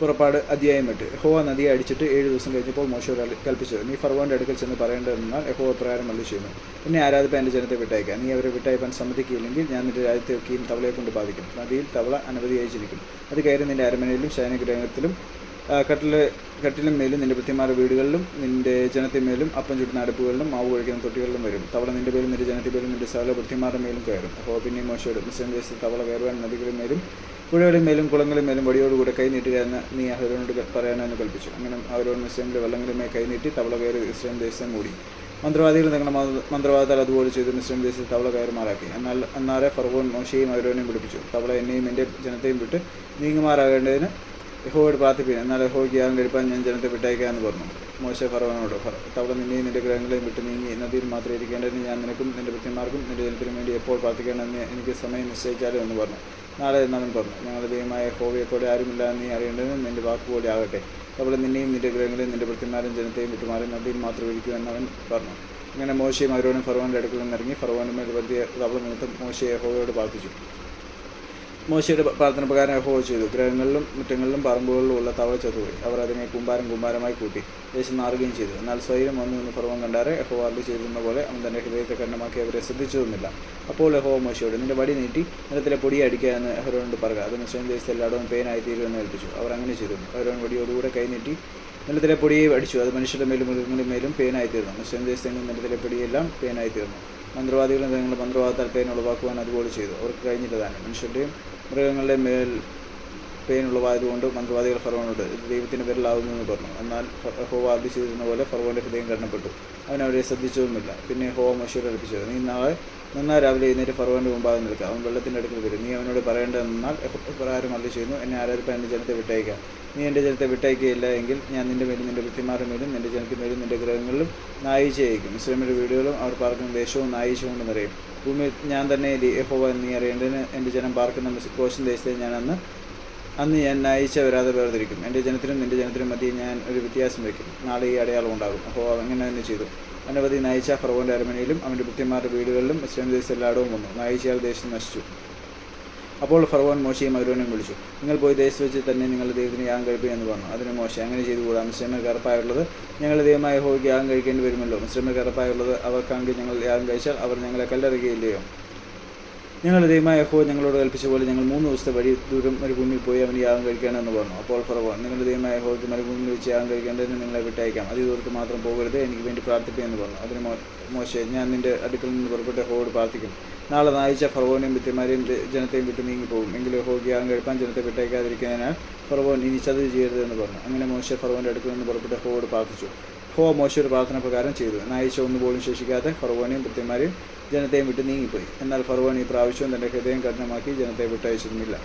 പുറപ്പാട് അധ്യായം എട്ട് യഹോവ നദിയെ അടിച്ചിട്ട് ഏഴ് ദിവസം കഴിഞ്ഞപ്പോൾ മോശം കൽപ്പിച്ചു നീ ഫർവോന്റെ അടുക്കൽ ചെന്ന് പറയേണ്ടതെന്നാൽ യഹോവ പ്രകാരം മല്ലി ചെയ്യുന്നു. എന്നെ ആരാധിപ്പാൻ എന്റെ ജനത്തെ വിട്ടയക്കാം നീ അവരെ വിട്ടയപ്പാൻ സമ്മതിക്കില്ലെങ്കിൽ ഞാൻ നിന്റെ രാജ്യത്തെ ഒക്കെയും തവളയെ കൊണ്ട് ബാധിക്കും. നദിയിൽ തവള അനവധിയായി ചിരിക്കും അത് കയറി നിന്റെ അരമനയിലും ശയനഗ്രഹത്തിലും കട്ടിൽ കട്ടിലും മേലും നിന്റെ ഭൃത്യന്മാരുടെ വീടുകളിലും നിന്റെ ജനത്തിന്മേലും അപ്പം ചുട്ടുന്ന അടുപ്പുകളിലും മാവ് കഴിക്കുന്ന തൊട്ടികളിലും വരും. തവള നിന്റെ പേരും നിന്റെ പേരും നിന്റെ സകല ഭൃത്യന്മാരുടെ മേലും കയറും. അപ്പോൾ പിന്നെ മോശയോട് മുസ്ലിം ദേശത്ത് തവള കയറുവാൻ നദികളിൽ മേലും പുഴകളിൽ മേലും കുളങ്ങളിൽ മേലും വടിയോടുകൂടെ കൈ എന്ന് നീ അവരോട് പറയാനെന്ന് കൽപ്പിച്ചു. അങ്ങനെ അവരോട് മുസ്ലിമിലെ വെള്ളങ്ങളിന്മേൽ കൈ നീട്ടി തവള കയറി ഇസ്ലാം ദേശം മൂടി. മന്ത്രവാദികൾ നിങ്ങളുടെ മന്ത്രവാദത്താൽ അതുപോലെ ചെയ്ത് മുസ്ലിം ദേശത്ത് തവള കയറുമാറാക്കി. എന്നാൽ അന്നാരെ ഫർവോൻ മോശയും അവരോനെയും പിടിപ്പിച്ചു തവള എന്നെയും എന്റെ ജനത്തെയും വിട്ട് നീങ്ങുമാറാകേണ്ടതിന് യഹോയോട് പ്രാർത്ഥിപ്പിക്കുക എന്നാൽ യഹോയ്ക്ക് യാഗം കഴിപ്പാൻ ഞാൻ ജനത്തെ വിട്ടയക്കാമെന്ന് പറഞ്ഞു. മോശ ഫറവനോട് ഫറ- തവള നിന്നെയും നിന്റെ ഗ്രഹങ്ങളെയും വിട്ട് നീങ്ങി നദിയിൽ മാത്രം ഇരിക്കേണ്ടതിന് ഞാൻ നിനക്കും നിന്റെ ഭൃത്യന്മാർക്കും നിന്റെ ജനത്തിനും വേണ്ടി എപ്പോൾ പ്രാർത്ഥിക്കണമെന്ന് എനിക്ക് സമയം നിശ്ചയിച്ചാലോ? എന്ന് പറഞ്ഞു. നാളെ എന്നവൻ പറഞ്ഞു. ഞങ്ങളുടെ ദൈവമായ യഹോവയെ പോലെ ആരുമില്ല എന്ന് നീ അറിയേണ്ടതെന്നും നിന്റെ വാക്കുപോലെ ആകട്ടെ. തവള നിന്നെയും നിന്റെ ഗ്രഹങ്ങളെയും നിന്റെ ഭൃത്യന്മാരും ജനത്തെയും വിട്ടുമാറി നദിയിൽ മാത്രം ഇരിക്കൂ എന്നവൻ പറഞ്ഞു. ഇങ്ങനെ മോശയും അവരോടും ഫറവോന്റെ അടുക്കൽ നിന്നിറങ്ങി ഫറവോന്റെ മേൽ വലിയ തവള നിമിത്തം മോശയെ ഹോവയോട് പ്രാർത്ഥിച്ചു. മോശയുടെ പ്രാർത്ഥന പ്രകാരം യഹോവ ചെയ്തു. ഗ്രഹങ്ങളിലും മുറ്റങ്ങളിലും പറമ്പുകളിലും ഉള്ള തവള ചത്തുപോയി അവർ അതിനെ കുമ്പാരം കുമ്പാരമായി കൂട്ടി ദേശം നാറുകയും ചെയ്തു. എന്നാൽ സ്വൈരം വന്നു എന്ന് പർവം കണ്ടാറെ യഹോവ അത് ചെയ്തിരുന്ന പോലെ അവൻ തന്റെ ഹൃദയത്തെ കണ്ണമാക്കി അവരെ ശ്രദ്ധിച്ചതൊന്നുമില്ല അപ്പോൾ യഹോവ മോശയോട് നിന്റെ വടി നീട്ടി നിലത്തിലെ പൊടി അടിക്കുക എന്ന് അവരോട് പറയുക അത് മുസ്ലിം ദേശത്തെ എല്ലായിടവും പേനായി തീരുമെന്ന് ഏൽപ്പിച്ചു. അവർ അങ്ങനെ ചെയ്തു അവരോട് വടിയോടുകൂടെ കൈ നീട്ടി നിലത്തിലെ പൊടിയെ അടിച്ചു. അത് മനുഷ്യരുടെ മേലും മൃഗങ്ങളുടെ മേലും പെയിനായി തീർന്നു മുസ്ലിം ദേശത്തെങ്കിലും നിലത്തിലെ പൊടിയെല്ലാം പെയിനായി തീർന്നു മന്ത്രവാദികളും മൃഗങ്ങളും മന്ത്രവാദത്താൽ താല്പര്യം ഉളവാക്കുവാൻ അതുപോലെ ചെയ്തു. അവർക്ക് കഴിഞ്ഞില്ല തന്നെ മനുഷ്യരുടെയും മൃഗങ്ങളുടെയും മേൽ പെയിൻ ഉളവായതുകൊണ്ട് മന്ത്രവാദികൾ ഫറവനോട് ഇത് ദൈവത്തിന്റെ പേരിലാവുന്നു എന്ന് പറഞ്ഞു. എന്നാൽ ഹോവ അത് ചെയ്തിരുന്ന പോലെ ഫറവോന്റെ ഹൃദയം കടന്നപ്പെട്ടു. അവൻ അവരെ ശ്രദ്ധിച്ചതുമില്ല. പിന്നെ ഹോവ മോശയോട് അടുപ്പിച്ചത് നീ നാളെ നന്നായി രാവിലെ എഴുന്നേറ്റ് ഫറവോന്റെ മുമ്പാകെ നിൽക്കുക. അവൻ വെള്ളത്തിന്റെ അടുക്കൽ വരും നീ അവനോട് പറയേണ്ടതെന്നാൽ പ്രകാരം അല്ല ചെയ്യുന്നു. എന്നെ ആരാധിപ്പാൻ എന്റെ ജനത്തെ വിട്ടയക്കാം നീ എന്റെ ജനത്തെ വിട്ടയക്കുകയില്ല എങ്കിൽ ഞാൻ നിന്റെ മേലും നിന്റെ വൃത്തിമാരുടെ മേലും നിന്റെ ജനത്തിന്റെ മേലും നിന്റെ ഗ്രഹങ്ങളിലും നായിച്ചയക്കും ഇസ്ലാമിന്റെ വീടുകളും അവർ പാർക്കുന്ന ദേശവും നായിച്ചു കൊണ്ട് നിറയും ഭൂമിയിൽ ഞാൻ തന്നെ യഹോവ എന്ന് നീ അറിയേണ്ടതിന് എന്റെ ജനം പാർക്കുന്ന കോശൻ ദേശത്തെ ഞാൻ അന്ന് അന്ന് ഞാൻ നയിച്ച വരാതെ വേർതിരിക്കും. എന്റെ ജനത്തിനും നിന്റെ ജനത്തിനും മധ്യേ ഞാൻ ഒരു വ്യത്യാസം വയ്ക്കും. നാളെ ഈ അടയാളം ഉണ്ടാകും. അപ്പോൾ അങ്ങനെ തന്നെ ചെയ്തു. അനവധി നയിച്ച ഫറവോന്റെ അരമനയിലും അവന്റെ ഭൃത്യന്മാരുടെ വീടുകളിലും ഇസ്ലാം ദേശം എല്ലായിടവും വന്നു. നയിച്ചയാൾ ദേശം നശിച്ചു. അപ്പോൾ ഫറവോൻ മോശയും അവരോനും വിളിച്ചു നിങ്ങൾ പോയി ദേശത്ത് വെച്ച് തന്നെ നിങ്ങളുടെ ദൈവത്തിന് യാഗം കഴിപ്പിക്കുക എന്ന് പറഞ്ഞു. അതിന് മോശ അങ്ങനെ ചെയ്തുകൂടാ മുസ്ലിമിൽ കറപ്പായുള്ളത് ഞങ്ങൾ ദൈവമായ ഹോയ്ക്ക് യാഗം കഴിക്കേണ്ടി വരുമല്ലോ. മുസ്ലിമിൽ കറപ്പായുള്ളത് അവർക്കാണെങ്കിൽ ഞങ്ങൾ യാഗം കഴിച്ചാൽ അവർ ഞങ്ങളെ കല്ലെറിയുകയില്ലയോ? ഞങ്ങളുടെ ദൈവമായ യഹോ ഞങ്ങളോട് കൽപ്പിച്ച പോലെ ഞങ്ങൾ മൂന്ന് ദിവസത്തെ വഴി ദൂരം മരുഭൂമിയിൽ പോയി അവന് യാഗം കഴിക്കണമെന്ന് പറഞ്ഞു. അപ്പോൾ ഫറവോൻ നിങ്ങളുടെ ദൈവമായ യഹോയ്ക്ക് മരുഭൂമിയിൽ വെച്ച് യാഗം കഴിക്കേണ്ടതിന് നിങ്ങളെ വിട്ടയക്കാം. അതി ദൂരത്ത് മാത്രം പോകരുത് എനിക്ക് വേണ്ടി പ്രാർത്ഥിക്കുക എന്ന് പറഞ്ഞു. അതിന് മോശെ ഞാൻ നിന്റെ അടുക്കൽ നിന്ന് പുറപ്പെട്ട് യഹോയോട് പ്രാർത്ഥിക്കും. നാളെ നായിച്ച ഫറവോനെയും വിത്യമാരെയും ജനത്തെയും വിട്ട് നീങ്ങിപ്പോകും. എങ്കിലും യഹോയ്ക്ക് യാഗം കഴിപ്പാൻ ജനത്തെ വിട്ടയക്കാതിരിക്കുന്നതിനാൽ ഫറവോൻ ഇനി ചതി ചെയ്യരുത് എന്ന് പറഞ്ഞു. അങ്ങനെ മോശെ ഫറവോന്റെ അടുക്കൽ നിന്ന് പുറപ്പെട്ട് യഹോയോട് പ്രാർത്ഥിച്ചു. ഹോ മോശ ഒരു പ്രാർത്ഥന പ്രകാരം ചെയ്തു. നായിച്ച ഒന്നുപോലും ശേഷിക്കാതെ ഫർവോണിയും ഭൃത്യന്മാരെയും ജനത്തെയും വിട്ട് നീങ്ങിപ്പോയി. എന്നാൽ ഫർവോണി പ്രാവശ്യവും തന്റെ ഹൃദയം കഠിനമാക്കി ജനത്തെ വിട്ടയച്ചിരുന്നില്ല.